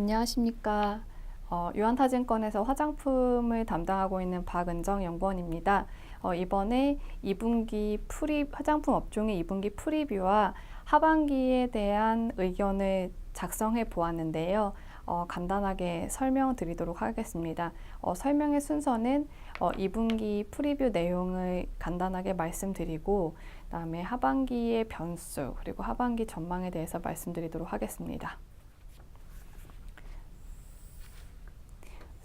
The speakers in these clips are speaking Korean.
안녕하십니까. 어, 유한타증권에서 화장품을 담당하고 있는 박은정 연구원입니다. 어, 이번에 2분기 프리 화장품 업종의 2분기 프리뷰와 하반기에 대한 의견을 작성해 보았는데요. 어, 간단하게 설명드리도록 하겠습니다. 어, 설명의 순서는 어, 2분기 프리뷰 내용을 간단하게 말씀드리고 그다음에 하반기의 변수 그리고 하반기 전망에 대해서 말씀드리도록 하겠습니다.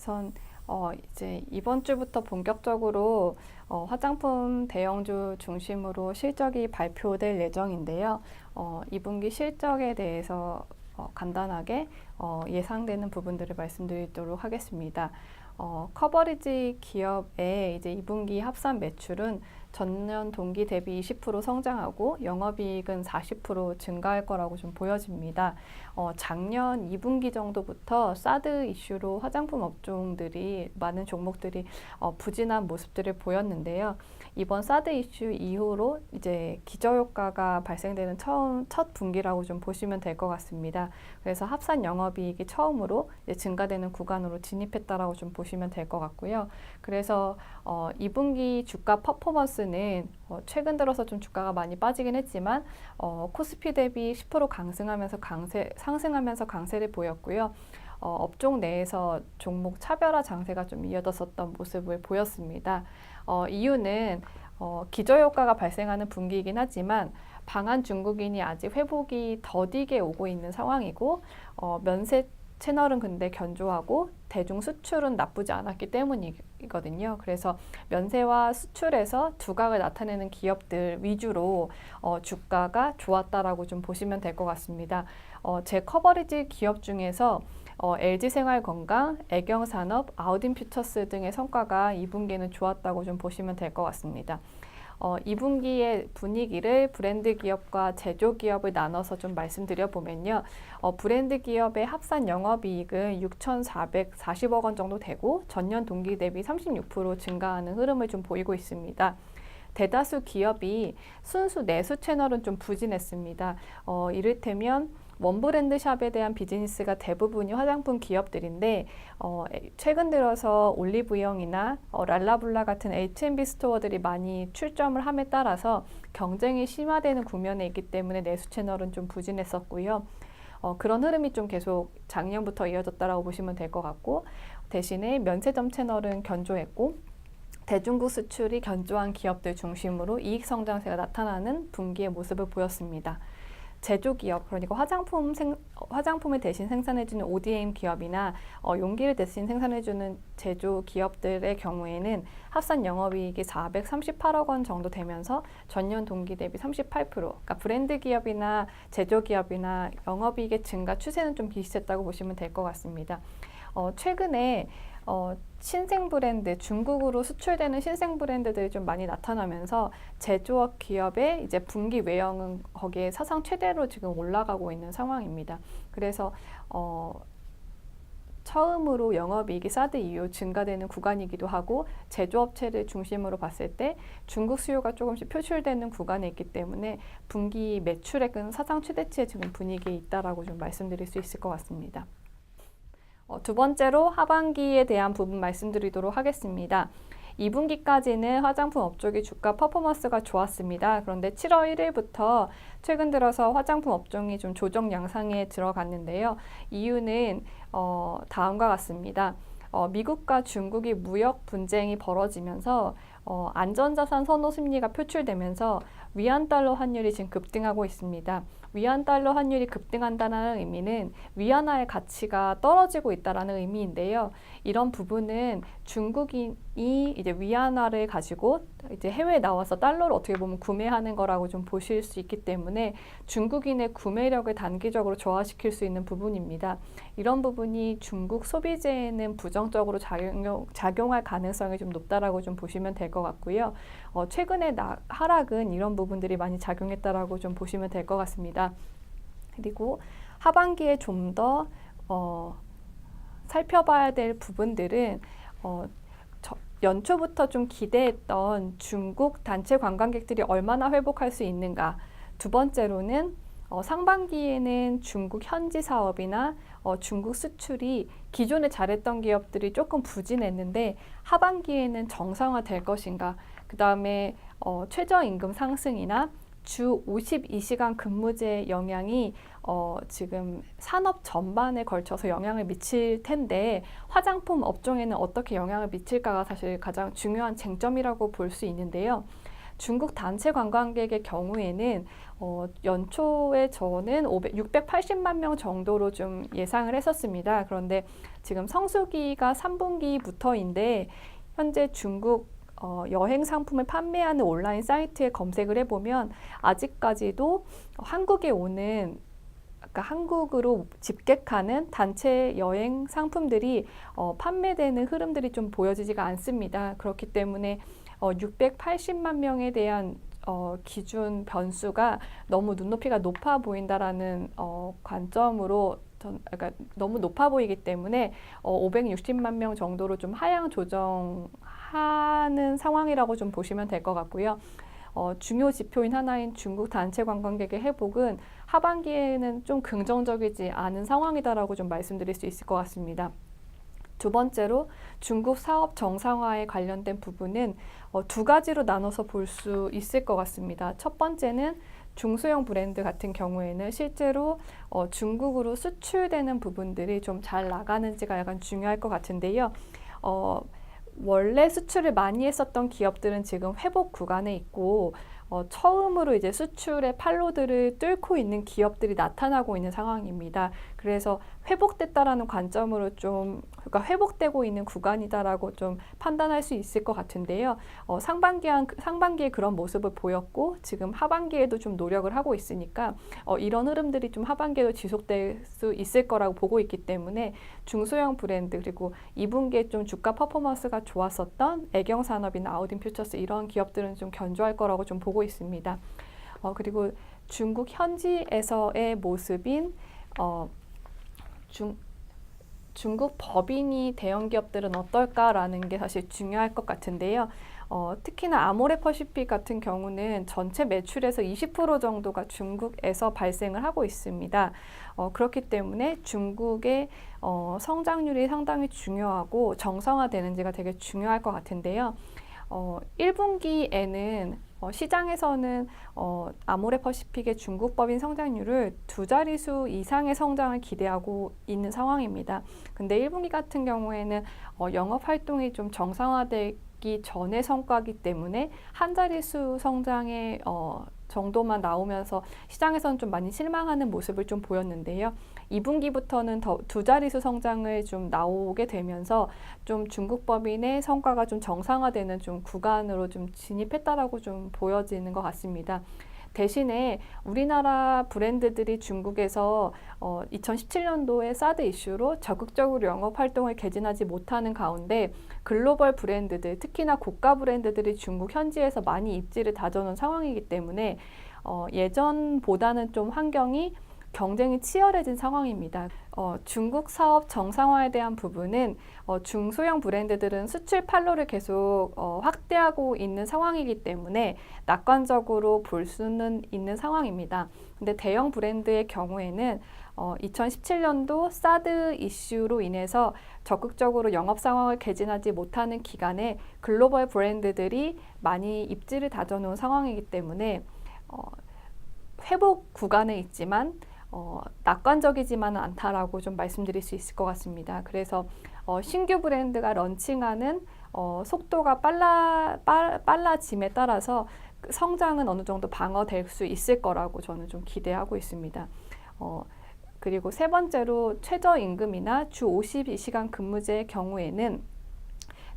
우선 어, 이제 이번 주부터 본격적으로 어, 화장품 대형주 중심으로 실적이 발표될 예정인데요. 어, 2분기 실적에 대해서 어, 간단하게 어, 예상되는 부분들을 말씀드리도록 하겠습니다. 어, 커버리지 기업의 이제 2분기 합산 매출은 전년 동기 대비 20% 성장하고 영업이익은 40% 증가할 거라고 좀 보여집니다. 어, 작년 2분기 정도부터 사드 이슈로 화장품 업종들이 많은 종목들이 어, 부진한 모습들을 보였는데요. 이번 사드 이슈 이후로 이제 기저효과가 발생되는 처음 첫 분기라고 좀 보시면 될 것 같습니다. 그래서 합산 영업이익이 처음으로 증가되는 구간으로 진입했다라고 좀 보시면 될 것 같고요. 그래서 어, 2분기 주가 퍼포먼스는 어, 최근 들어서 좀 주가가 많이 빠지긴 했지만 어, 코스피 대비 10% 강승하면서 강세 상승하면서 강세를 보였고요. 어, 업종 내에서 종목 차별화 장세가 좀 이어졌었던 모습을 보였습니다. 어, 이유는 어, 기저효과가 발생하는 분기이긴 하지만 방한 중국인이 아직 회복이 더디게 오고 있는 상황이고 어, 면세 채널은 근데 견조하고 대중 수출은 나쁘지 않았기 때문이거든요. 그래서 면세와 수출에서 두각을 나타내는 기업들 위주로 어, 주가가 좋았다라고 좀 보시면 될 것 같습니다. 어, 제 커버리지 기업 중에서 어, LG생활건강, 애경산업, 아우딘 퓨처스 등의 성과가 2분기는 좋았다고 좀 보시면 될 것 같습니다. 어, 2분기의 분위기를 브랜드 기업과 제조 기업을 나눠서 좀 말씀드려 보면요. 어, 브랜드 기업의 합산 영업이익은 6,440억 원 정도 되고 전년 동기 대비 36% 증가하는 흐름을 좀 보이고 있습니다. 대다수 기업이 순수 내수 채널은 좀 부진했습니다. 어, 이를테면 원브랜드 샵에 대한 비즈니스가 대부분이 화장품 기업들인데 어, 최근 들어서 올리브영이나 어, 랄라블라 같은 H&B 스토어들이 많이 출점을 함에 따라서 경쟁이 심화되는 국면에 있기 때문에 내수 채널은 좀 부진했었고요. 어, 그런 흐름이 좀 계속 작년부터 이어졌다라고 보시면 될 것 같고 대신에 면세점 채널은 견조했고 대중국 수출이 견조한 기업들 중심으로 이익 성장세가 나타나는 분기의 모습을 보였습니다. 제조 기업 그러니까 화장품 생, 화장품을 대신 생산해주는 ODM 기업이나 어, 용기를 대신 생산해주는 제조 기업들의 경우에는 합산 영업이익이 438억 원 정도 되면서 전년 동기 대비 38% 그러니까 브랜드 기업이나 제조 기업이나 영업이익의 증가 추세는 좀 비슷했다고 보시면 될 것 같습니다. 어, 최근에 어, 신생 브랜드, 중국으로 수출되는 신생 브랜드들이 좀 많이 나타나면서 제조업 기업의 이제 분기 외형은 거기에 사상 최대로 지금 올라가고 있는 상황입니다. 그래서 어, 처음으로 영업이익이 사드 이후 증가되는 구간이기도 하고 제조업체를 중심으로 봤을 때 중국 수요가 조금씩 표출되는 구간에 있기 때문에 분기 매출액은 사상 최대치의 지금 분위기에 있다라고 좀 말씀드릴 수 있을 것 같습니다. 어, 두 번째로 하반기에 대한 부분 말씀드리도록 하겠습니다. 2분기까지는 화장품 업종의 주가 퍼포먼스가 좋았습니다. 그런데 7월 1일부터 최근 들어서 화장품 업종이 좀 조정 양상에 들어갔는데요. 이유는 어, 다음과 같습니다. 어, 미국과 중국이 무역 분쟁이 벌어지면서 어, 안전자산 선호 심리가 표출되면서 위안 달러 환율이 지금 급등하고 있습니다. 위안 달러 환율이 급등한다는 의미는 위안화의 가치가 떨어지고 있다라는 의미인데요. 이런 부분은 중국인 이 이제 위안화를 가지고 이제 해외에 나와서 달러를 어떻게 보면 구매하는 거라고 좀 보실 수 있기 때문에 중국인의 구매력을 단기적으로 저하시킬 수 있는 부분입니다. 이런 부분이 중국 소비재에는 부정적으로 작용, 작용할 가능성이 좀 높다라고 좀 보시면 될 것 같고요. 어, 최근에 나, 하락은 이런 부분들이 많이 작용했다라고 좀 보시면 될 것 같습니다. 그리고 하반기에 좀더 어, 살펴봐야 될 부분들은 어, 연초부터 좀 기대했던 중국 단체 관광객들이 얼마나 회복할 수 있는가. 두 번째로는 어, 상반기에는 중국 현지 사업이나 어, 중국 수출이 기존에 잘했던 기업들이 조금 부진했는데 하반기에는 정상화될 것인가? 그 다음에 어, 최저임금 상승이나 주 52시간 근무제 영향이 어, 지금 산업 전반에 걸쳐서 영향을 미칠 텐데 화장품 업종에는 어떻게 영향을 미칠까가 사실 가장 중요한 쟁점이라고 볼 수 있는데요. 중국 단체 관광객의 경우에는 어, 연초에 저는 500, 680만 명 정도로 좀 예상을 했었습니다. 그런데 지금 성수기가 3분기부터인데 현재 중국 어, 여행 상품을 판매하는 온라인 사이트에 검색을 해보면 아직까지도 한국에 오는 그러니까 한국으로 집객하는 단체 여행 상품들이 어, 판매되는 흐름들이 좀 보여지지가 않습니다. 그렇기 때문에 어, 680만 명에 대한 어, 기준 변수가 너무 눈높이가 높아 보인다라는 어, 관점으로 전, 그러니까 너무 높아 보이기 때문에 어, 560만 명 정도로 좀 하향 조정 하는 상황이라고 좀 보시면 될 것 같고요. 어, 중요 지표인 하나인 중국 단체 관광객의 회복은 하반기에는 좀 긍정적이지 않은 상황이다라고 좀 말씀드릴 수 있을 것 같습니다. 두 번째로 중국 사업 정상화에 관련된 부분은 어, 두 가지로 나눠서 볼 수 있을 것 같습니다. 첫 번째는 중소형 브랜드 같은 경우에는 실제로 어, 중국으로 수출되는 부분들이 좀 잘 나가는지가 약간 중요할 것 같은데요. 어, 원래 수출을 많이 했었던 기업들은 지금 회복 구간에 있고 어, 처음으로 이제 수출의 판로들을 뚫고 있는 기업들이 나타나고 있는 상황입니다. 그래서 회복됐다라는 관점으로 좀 그러니까 회복되고 있는 구간이다라고 좀 판단할 수 있을 것 같은데요. 어, 상반기 상반기에 그런 모습을 보였고 지금 하반기에도 좀 노력을 하고 있으니까 어, 이런 흐름들이 좀 하반기에도 지속될 수 있을 거라고 보고 있기 때문에 중소형 브랜드 그리고 2분기에 좀 주가 퍼포먼스가 좋았었던 애경 산업이나 아우딘 퓨처스 이런 기업들은 좀 견조할 거라고 좀 보고 있습니다. 어, 그리고 중국 현지에서의 모습인 어, 중, 중국 법인이 대형 기업들은 어떨까라는 게 사실 중요할 것 같은데요. 어, 특히나 아모레퍼시픽 같은 경우는 전체 매출에서 20% 정도가 중국에서 발생을 하고 있습니다. 어, 그렇기 때문에 중국의 어, 성장률이 상당히 중요하고 정상화되는지가 되게 중요할 것 같은데요. 어, 1분기에는 어, 시장에서는 어, 아모레퍼시픽의 중국 법인 성장률을 두 자릿수 이상의 성장을 기대하고 있는 상황입니다. 근데 1분기 같은 경우에는 어, 영업 활동이 좀 정상화되기 전의 성과이기 때문에 한 자릿수 성장의 어, 정도만 나오면서 시장에서는 좀 많이 실망하는 모습을 좀 보였는데요. 2분기부터는 더 두 자릿수 성장을 좀 나오게 되면서 좀 중국 법인의 성과가 좀 정상화되는 좀 구간으로 좀 진입했다라고 좀 보여지는 것 같습니다. 대신에 우리나라 브랜드들이 중국에서 어, 2017년도에 사드 이슈로 적극적으로 영업 활동을 개진하지 못하는 가운데 글로벌 브랜드들, 특히나 고가 브랜드들이 중국 현지에서 많이 입지를 다져놓은 상황이기 때문에 어, 예전보다는 좀 환경이 경쟁이 치열해진 상황입니다. 어, 중국 사업 정상화에 대한 부분은 어, 중소형 브랜드들은 수출 판로를 계속 어, 확대하고 있는 상황이기 때문에 낙관적으로 볼 수는 있는 상황입니다. 근데 대형 브랜드의 경우에는 어, 2017년도 사드 이슈로 인해서 적극적으로 영업 상황을 개진하지 못하는 기간에 글로벌 브랜드들이 많이 입지를 다져놓은 상황이기 때문에 어, 회복 구간에 있지만 어, 낙관적이지만은 않다라고 좀 말씀드릴 수 있을 것 같습니다. 그래서 어, 신규 브랜드가 런칭하는 어, 속도가 빨라 빨, 빨라짐에 따라서 그 성장은 어느 정도 방어될 수 있을 거라고 저는 좀 기대하고 있습니다. 어, 그리고 세 번째로 최저임금이나 주 52시간 근무제의 경우에는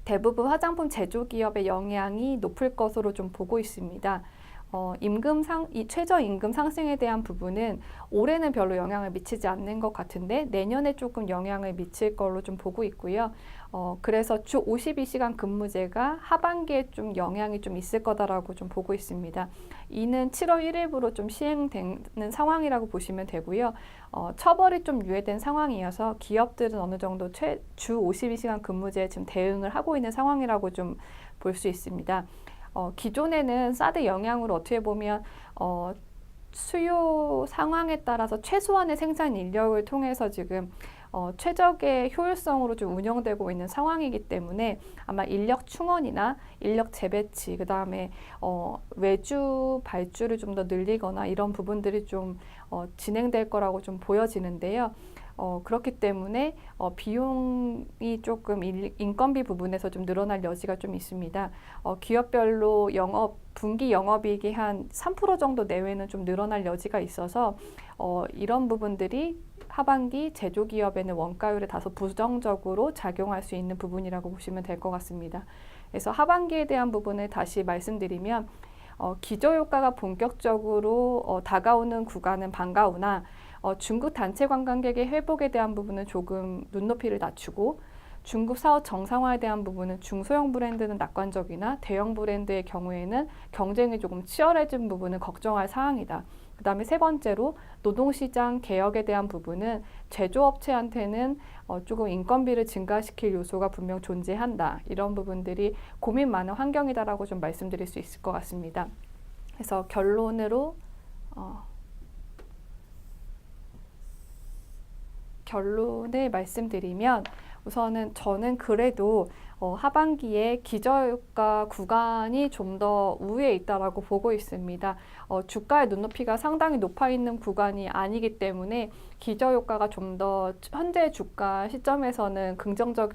대부분 화장품 제조 기업의 영향이 높을 것으로 좀 보고 있습니다. 어, 임금 상, 이 최저 임금 상승에 대한 부분은 올해는 별로 영향을 미치지 않는 것 같은데 내년에 조금 영향을 미칠 걸로 좀 보고 있고요. 어, 그래서 주 52시간 근무제가 하반기에 좀 영향이 좀 있을 거다라고 좀 보고 있습니다. 이는 7월 1일부로 좀 시행되는 상황이라고 보시면 되고요. 어, 처벌이 좀 유예된 상황이어서 기업들은 어느 정도 최, 주 52시간 근무제에 지금 대응을 하고 있는 상황이라고 좀 볼 수 있습니다. 어, 기존에는 사드 영향으로 어떻게 보면 어, 수요 상황에 따라서 최소한의 생산 인력을 통해서 지금 어, 최적의 효율성으로 좀 운영되고 있는 상황이기 때문에 아마 인력 충원이나 인력 재배치, 그 다음에 어, 외주 발주를 좀 더 늘리거나 이런 부분들이 좀 어, 진행될 거라고 좀 보여지는데요. 어, 그렇기 때문에 어, 비용이 조금 일, 인건비 부분에서 좀 늘어날 여지가 좀 있습니다. 어, 기업별로 영업 분기 영업이익이 한 3% 정도 내외는 좀 늘어날 여지가 있어서 어, 이런 부분들이 하반기 제조기업에는 원가율에 다소 부정적으로 작용할 수 있는 부분이라고 보시면 될 것 같습니다. 그래서 하반기에 대한 부분을 다시 말씀드리면 어, 기저효과가 본격적으로 어, 다가오는 구간은 반가우나 어, 중국 단체 관광객의 회복에 대한 부분은 조금 눈높이를 낮추고 중국 사업 정상화에 대한 부분은 중소형 브랜드는 낙관적이나 대형 브랜드의 경우에는 경쟁이 조금 치열해진 부분은 걱정할 사항이다. 그 다음에 세 번째로 노동시장 개혁에 대한 부분은 제조업체한테는 어, 조금 인건비를 증가시킬 요소가 분명 존재한다. 이런 부분들이 고민 많은 환경이다라고 좀 말씀드릴 수 있을 것 같습니다. 그래서 결론으로 어, 결론을 말씀드리면 우선은 저는 그래도 어, 하반기에 기저효과 구간이 좀 더 우위에 있다라고 보고 있습니다. 어, 주가의 눈높이가 상당히 높아 있는 구간이 아니기 때문에 기저 효과가 좀 더 현재 주가 시점에서는 긍정적,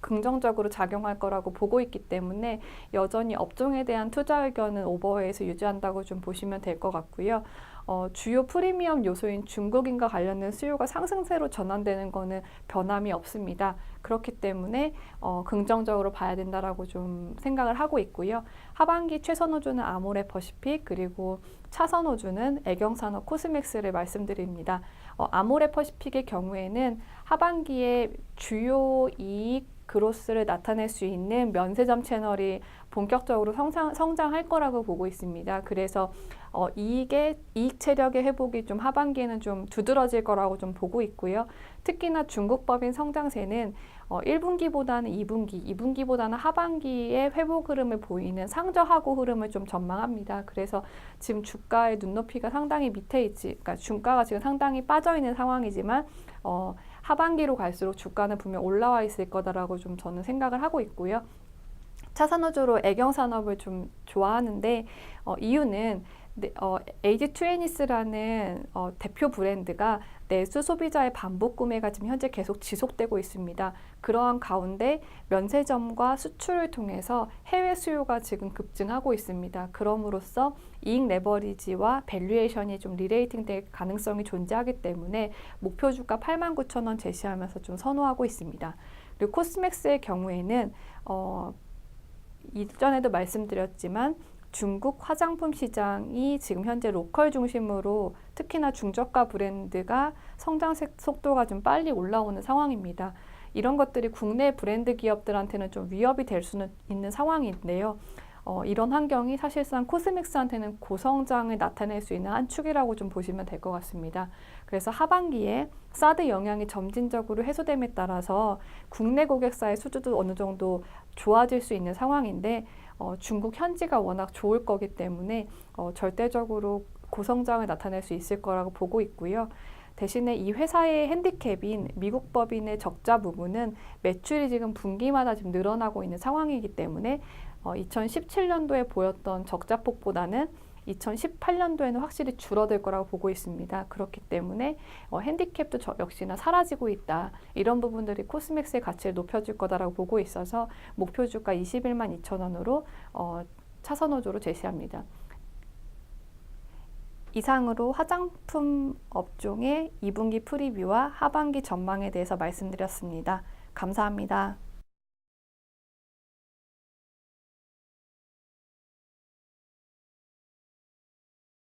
긍정적으로 작용할 거라고 보고 있기 때문에 여전히 업종에 대한 투자 의견은 오버웨이에서 유지한다고 좀 보시면 될 것 같고요. 어, 주요 프리미엄 요소인 중국인과 관련된 수요가 상승세로 전환되는 것은 변함이 없습니다. 그렇기 때문에 어, 긍정적으로 봐야 된다라고 좀 생각을 하고 있고요. 하반기 최선 호주는 아모레 퍼시픽 그리고 차선 호주는 애경산업 코스맥스를 말씀드립니다. 어, 아모레 퍼시픽의 경우에는 하반기에 주요 이익 그로스를 나타낼 수 있는 면세점 채널이 본격적으로 성장, 성장할 거라고 보고 있습니다. 그래서 어, 이익의 이익 체력의 회복이 좀 하반기에는 좀 두드러질 거라고 좀 보고 있고요. 특히나 중국 법인 성장세는 어, 1분기보다는 2분기, 2분기보다는 하반기에 회복 흐름을 보이는 상저하고 흐름을 좀 전망합니다. 그래서 지금 주가의 눈높이가 상당히 밑에 있지, 그러니까 주가가 지금 상당히 빠져 있는 상황이지만 어, 하반기로 갈수록 주가는 분명 올라와 있을 거다라고 좀 저는 생각을 하고 있고요. 차산호주로 애경산업을 좀 좋아하는데 어, 이유는 네, 어, 에이지 투애니스라는 어, 대표 브랜드가 내수 소비자의 반복 구매가 지금 현재 계속 지속되고 있습니다. 그러한 가운데 면세점과 수출을 통해서 해외 수요가 지금 급증하고 있습니다. 그럼으로써 이익 레버리지와 밸류에이션이 좀 리레이팅 될 가능성이 존재하기 때문에 목표 주가 89,000원 제시하면서 좀 선호하고 있습니다. 그리고 코스맥스의 경우에는 어, 이전에도 말씀드렸지만 중국 화장품 시장이 지금 현재 로컬 중심으로 특히나 중저가 브랜드가 성장 속도가 좀 빨리 올라오는 상황입니다. 이런 것들이 국내 브랜드 기업들한테는 좀 위협이 될 수는 있는 상황인데요. 어, 이런 환경이 사실상 코스믹스한테는 고성장을 나타낼 수 있는 한 축이라고 좀 보시면 될 것 같습니다. 그래서 하반기에 사드 영향이 점진적으로 해소됨에 따라서 국내 고객사의 수주도 어느 정도 좋아질 수 있는 상황인데 어, 중국 현지가 워낙 좋을 거기 때문에 어, 절대적으로 고성장을 나타낼 수 있을 거라고 보고 있고요. 대신에 이 회사의 핸디캡인 미국 법인의 적자 부분은 매출이 지금 분기마다 지금 늘어나고 있는 상황이기 때문에 어, 2017년도에 보였던 적자폭보다는 2018년도에는 확실히 줄어들 거라고 보고 있습니다. 그렇기 때문에 어, 핸디캡도 저, 역시나 사라지고 있다. 이런 부분들이 코스맥스의 가치를 높여줄 거다라고 보고 있어서 목표 주가 21만 2천 원으로 어, 차선호조로 제시합니다. 이상으로 화장품 업종의 2분기 프리뷰와 하반기 전망에 대해서 말씀드렸습니다. 감사합니다.